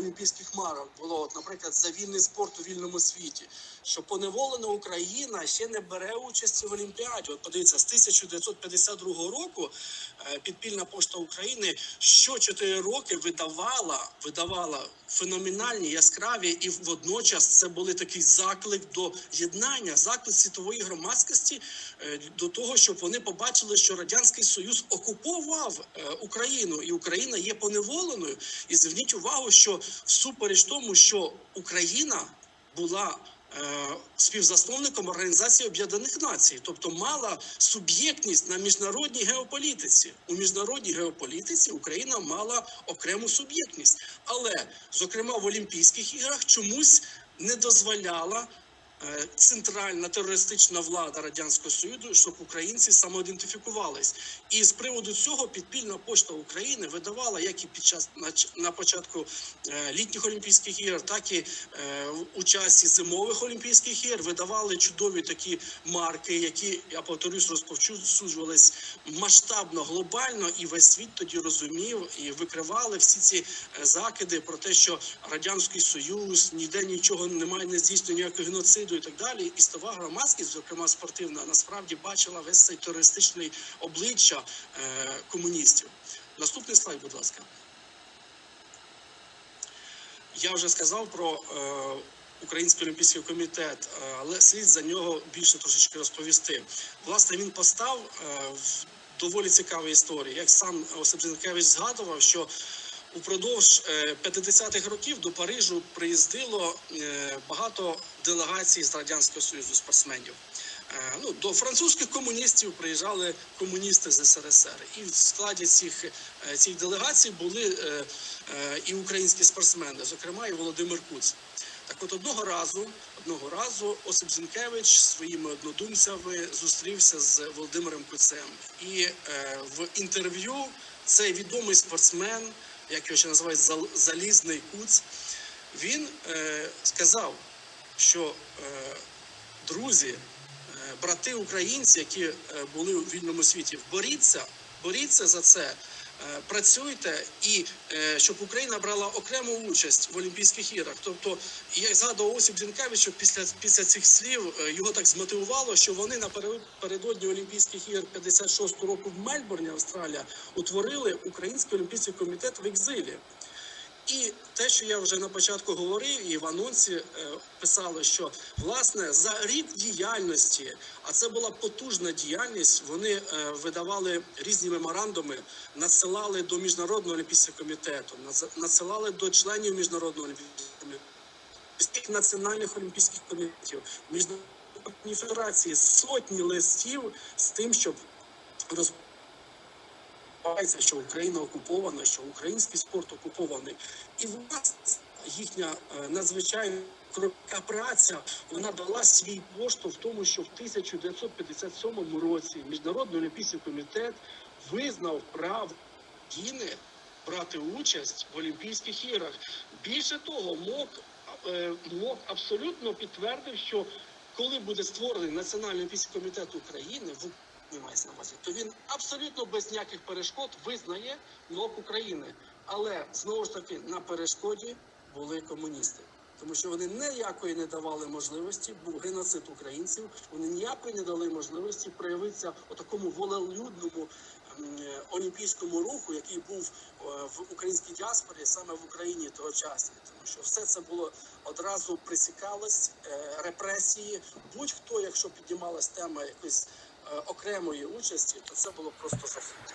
олімпійських марок було, от, наприклад, за вільний спорт у вільному світі, що поневолена Україна ще не бере участі в Олімпіаді. От подивіться, з 1952 року е, підпільна пошта України що 4 роки видавала, видавала феноменальні яскраві, і водночас це були такий заклик до єднання, заклик світової громадськості е, до того, щоб вони побачили, що радянський союз окуповував е, Україну, і Україна є поневоленою. І зверніть увагу, що всупереч тому, що Україна була е, співзасновником Організації Об'єднаних Націй, тобто мала суб'єктність на міжнародній геополітиці. У міжнародній геополітиці Україна мала окрему суб'єктність, але зокрема в Олімпійських іграх чомусь не дозволяла. Е, Центральна терористична влада радянського союзу, щоб українці самоідентифікувались, і з приводу цього підпільна пошта України видавала як і під час на, початку е, літніх олімпійських ігор, так і е, у часі зимових олімпійських ігор видавали чудові такі марки, які я повторюсь, розповсюджувались масштабно, глобально, і весь світ тоді розумів і викривали всі ці закиди про те, що радянський союз ніде нічого немає, не здійснює ніякого геноциду і так далі. І стова громадськість, зокрема спортивна, насправді бачила весь цей терористичний обличчя е, комуністів. Наступний слайд, будь ласка. Я вже сказав про е, Український олімпійський комітет, е, але слід за нього більше трошечки розповісти. Власне, він постав е, в доволі цікавій історії. Як сам Осип Зінкевич згадував, що упродовж е, 50-х років до Парижу приїздило е, багато делегацій з радянського союзу спортсменів. Е, Ну, до французьких комуністів приїжджали комуністи з СРСР, і в складі цих, е, цих делегацій були е, е, і українські спортсмени, зокрема і Володимир Куц. Так от одного разу, одного разу Осип Зінкевич своїми однодумцями зустрівся з Володимиром Куцем. І е, в інтерв'ю цей відомий спортсмен, як його ще називають Зал- Залізний Куц, він е, сказав, що е, друзі, е, брати українці, які е, були у вільному світі, боріться, боріться за це. Е, Працюйте і е, щоб Україна брала окрему участь в Олімпійських іграх. Тобто, як згадував Осіп Зінкевич, після після цих слів е, його так змотивувало, що вони напередодні Олімпійських ігор 56 року в Мельбурні, Австралія, утворили Український олімпійський комітет в екзилі. І те, що я вже на початку говорив, і в анонсі е, писали, що власне за рік діяльності, а це була потужна діяльність. Вони е, видавали різні меморандуми, надсилали до міжнародного олімпійського комітету, надс- надсилали до членів міжнародного олімпійського комітету, національних олімпійських комітетів, міжнародні федерації, сотні листів з тим, щоб роз відбувається, що Україна окупована, що український спорт окупований, і власне їхня е, надзвичайна кропка праця вона дала свій поштовх в тому, що в 1957 році міжнародний олімпійський комітет визнав право України брати участь в Олімпійських іграх. Більше того, МОК, е, МОК абсолютно підтвердив, що коли буде створений Національний олімпійський комітет України в Мається на увазі, то він абсолютно без ніяких перешкод визнає МОК України. Але знову ж таки на перешкоді були комуністи. Тому що вони ніякої не давали можливості, був геноцид українців. Вони ніякої не дали можливості проявитися у такому волелюдному е, олімпійському руху, який був е, в українській діаспорі саме в Україні тогочасні. Тому що все це було одразу присікалось, е, репресії. Будь-хто, якщо піднімалась тема якоїсь е, окремої участі, то це було просто жахіття.